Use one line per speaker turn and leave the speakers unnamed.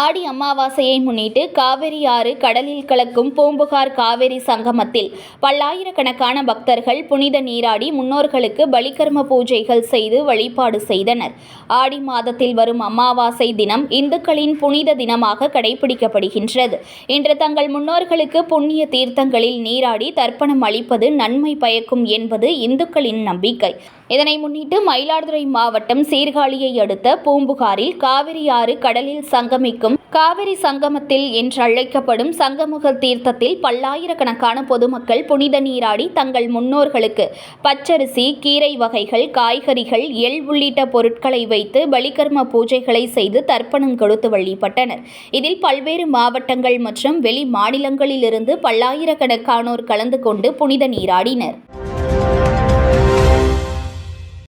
ஆடி அமாவாசையை முன்னிட்டு காவிரி ஆறு கடலில் கலக்கும் பூம்புகார் காவிரி சங்கமத்தில் பல்லாயிரக்கணக்கான பக்தர்கள் புனித நீராடி முன்னோர்களுக்கு பலிகர்ம பூஜைகள் செய்து வழிபாடு செய்தனர். ஆடி மாதத்தில் வரும் அமாவாசை தினம் இந்துக்களின் புனித தினமாக கடைபிடிக்கப்படுகின்றது. இன்று தங்கள் முன்னோர்களுக்கு புண்ணிய தீர்த்தங்களில் நீராடி தர்ப்பணம் அளிப்பது நன்மை பயக்கும் என்பது இந்துக்களின் நம்பிக்கை. இதனை முன்னிட்டு மயிலாடுதுறை மாவட்டம் சீர்காழியை அடுத்த பூம்புகாரில் காவிரி ஆறு கடலில் சங்கமிக்கும் காவிரி சங்கமத்தில் என்று அழைக்கப்படும் சங்கமுக தீர்த்தத்தில் பல்லாயிரக்கணக்கான பொதுமக்கள் புனித நீராடி தங்கள் முன்னோர்களுக்கு பச்சரிசி கீரை வகைகள் காய்கறிகள் எள் உள்ளிட்ட பொருட்களை வைத்து பலிகர்ம பூஜைகளை செய்து தர்ப்பணம் கொடுத்து வழிபட்டனர். இதில் பல்வேறு மாவட்டங்கள் மற்றும் வெளி மாநிலங்களிலிருந்து பல்லாயிரக்கணக்கானோர் கலந்து கொண்டு புனித நீராடினர்.